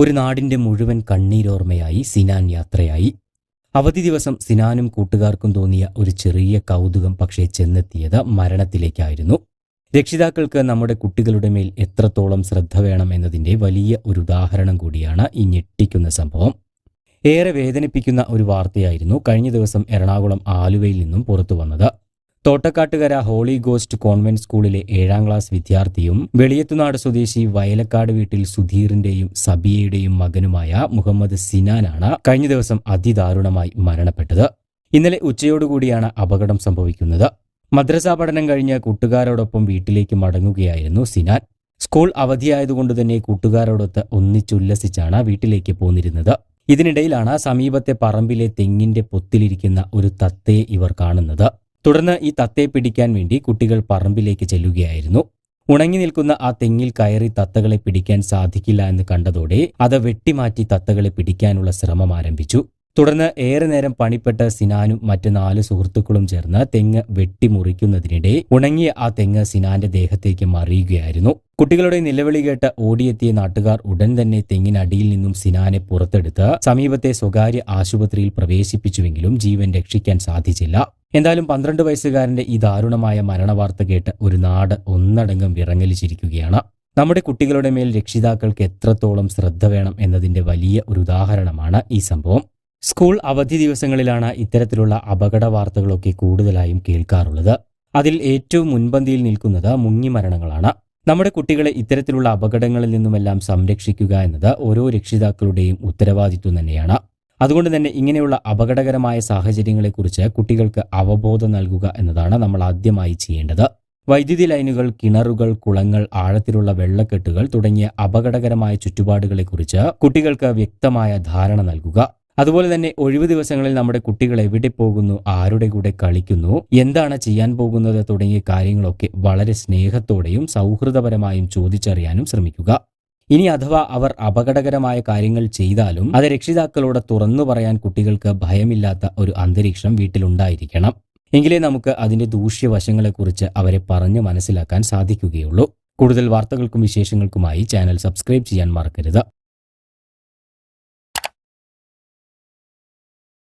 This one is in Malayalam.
ഒരു നാടിന്റെ മുഴുവൻ കണ്ണീരോർമ്മയായി സിനാൻ യാത്രയായി. അവധി ദിവസം സിനാനും കൂട്ടുകാർക്കും തോന്നിയ ഒരു ചെറിയ കൗതുകം പക്ഷേ ചെന്നെത്തിയത് മരണത്തിലേക്കായിരുന്നു. രക്ഷിതാക്കൾക്ക് നമ്മുടെ കുട്ടികളുടെ മേൽ എത്രത്തോളം ശ്രദ്ധ വേണം എന്നതിന്റെ വലിയ ഒരു ഉദാഹരണം കൂടിയാണ് ഈ ഞെട്ടിക്കുന്ന സംഭവം. ഏറെ വേദനിപ്പിക്കുന്ന ഒരു വാർത്തയായിരുന്നു കഴിഞ്ഞ ദിവസം എറണാകുളം ആലുവയിൽ നിന്നും പുറത്തു വന്നത്. തോട്ടക്കാട്ടുകര ഹോളി ഗോസ്റ്റ് കോൺവെന്റ് സ്കൂളിലെ ഏഴാം ക്ലാസ് വിദ്യാർത്ഥിയും വെളിയത്തുനാട് സ്വദേശി വയലക്കാട് വീട്ടിൽ സുധീറിന്റെയും സബിയയുടെയും മകനുമായ മുഹമ്മദ് സിനാനാണ് കഴിഞ്ഞ ദിവസം അതിദാരുണമായി മരണപ്പെട്ടത്. ഇന്നലെ ഉച്ചയോടുകൂടിയാണ് അപകടം സംഭവിക്കുന്നത്. മദ്രസാ പഠനം കഴിഞ്ഞ് കൂട്ടുകാരോടൊപ്പം വീട്ടിലേക്ക് മടങ്ങുകയായിരുന്നു സിനാൻ. സ്കൂൾ അവധിയായതുകൊണ്ട് തന്നെ കൂട്ടുകാരോടൊത്ത് ഒന്നിച്ചുല്ലസിച്ചാണ് വീട്ടിലേക്ക് പോന്നിരുന്നത്. ഇതിനിടയിലാണ് സമീപത്തെ പറമ്പിലെ തെങ്ങിന്റെ പൊത്തിലിരിക്കുന്ന ഒരു തത്തയെ ഇവർ കാണുന്നത്. തുടർന്ന് ഈ തത്തയെ പിടിക്കാൻ വേണ്ടി കുട്ടികൾ പറമ്പിലേക്ക് ചെല്ലുകയായിരുന്നു. ഉണങ്ങി നിൽക്കുന്ന ആ തെങ്ങിൽ കയറി തത്തകളെ പിടിക്കാൻ സാധിക്കില്ല എന്ന് കണ്ടതോടെ അത് വെട്ടിമാറ്റി തത്തകളെ പിടിക്കാനുള്ള ശ്രമം ആരംഭിച്ചു. തുടർന്ന് ഏറെ നേരം പണിപ്പെട്ട സിനാനും മറ്റ് നാല് സുഹൃത്തുക്കളും ചേർന്ന് തെങ്ങ് വെട്ടിമുറിക്കുന്നതിനിടെ ഉണങ്ങിയ ആ തെങ്ങ് സിനാന്റെ ദേഹത്തേക്ക് മറിയുകയായിരുന്നു. കുട്ടികളുടെ നിലവിളി കേട്ട് ഓടിയെത്തിയ നാട്ടുകാർ ഉടൻ തന്നെ തെങ്ങിനടിയിൽ നിന്നും സിനാനെ പുറത്തെടുത്ത് സമീപത്തെ സ്വകാര്യ ആശുപത്രിയിൽ പ്രവേശിപ്പിച്ചുവെങ്കിലും ജീവൻ രക്ഷിക്കാൻ സാധിച്ചില്ല. എന്തായാലും പന്ത്രണ്ട് വയസ്സുകാരന്റെ ഈ ദാരുണമായ മരണവാർത്ത കേട്ട് ഒരു നാട് ഒന്നടങ്കം വിറങ്ങലിച്ചിരിക്കുകയാണ്. നമ്മുടെ കുട്ടികളുടെ മേൽ രക്ഷിതാക്കൾക്ക് എത്രത്തോളം ശ്രദ്ധ വേണം എന്നതിന്റെ വലിയ ഒരു ഉദാഹരണമാണ് ഈ സംഭവം. സ്കൂൾ അവധി ദിവസങ്ങളിലാണ് ഇത്തരത്തിലുള്ള അപകട വാർത്തകളൊക്കെ കൂടുതലായും കേൾക്കാറുള്ളത്. അതിൽ ഏറ്റവും മുൻപന്തിയിൽ നിൽക്കുന്നത് മുങ്ങിമരണങ്ങളാണ്. നമ്മുടെ കുട്ടികളെ ഇത്തരത്തിലുള്ള അപകടങ്ങളിൽ നിന്നുമെല്ലാം സംരക്ഷിക്കുക എന്നത് ഓരോ രക്ഷിതാക്കളുടെയും ഉത്തരവാദിത്വം തന്നെയാണ്. അതുകൊണ്ട് തന്നെ ഇങ്ങനെയുള്ള അപകടകരമായ സാഹചര്യങ്ങളെക്കുറിച്ച് കുട്ടികൾക്ക് അവബോധം നൽകുക എന്നതാണ് നമ്മൾ ആദ്യമായി ചെയ്യേണ്ടത്. വൈദ്യുതി ലൈനുകൾ കിണറുകൾ കുളങ്ങൾ ആഴത്തിലുള്ള വെള്ളക്കെട്ടുകൾ തുടങ്ങിയ അപകടകരമായ ചുറ്റുപാടുകളെക്കുറിച്ച് കുട്ടികൾക്ക് വ്യക്തമായ ധാരണ നൽകുക. അതുപോലെ തന്നെ ഒഴിവു ദിവസങ്ങളിൽ നമ്മുടെ കുട്ടികൾ എവിടെ പോകുന്നു ആരുടെ കൂടെ കളിക്കുന്നു എന്താണ് ചെയ്യാൻ പോകുന്നത് തുടങ്ങിയ കാര്യങ്ങളൊക്കെ വളരെ സ്നേഹത്തോടെയും സൗഹൃദപരമായും ചോദിച്ചറിയാനും ശ്രമിക്കുക. ഇനി അഥവാ അവർ അപകടകരമായ കാര്യങ്ങൾ ചെയ്താലും അത് രക്ഷിതാക്കളോട് തുറന്നു പറയാൻ കുട്ടികൾക്ക് ഭയമില്ലാത്ത ഒരു അന്തരീക്ഷം വീട്ടിലുണ്ടായിരിക്കണം. എങ്കിലേ നമുക്ക് അതിന്റെ ദൂഷ്യവശങ്ങളെക്കുറിച്ച് അവരെ പറഞ്ഞു മനസ്സിലാക്കാൻ സാധിക്കുകയുള്ളൂ. കൂടുതൽ വാർത്തകൾക്കും വിശേഷങ്ങൾക്കുമായി ചാനൽ സബ്സ്ക്രൈബ് ചെയ്യാൻ മറക്കരുത്.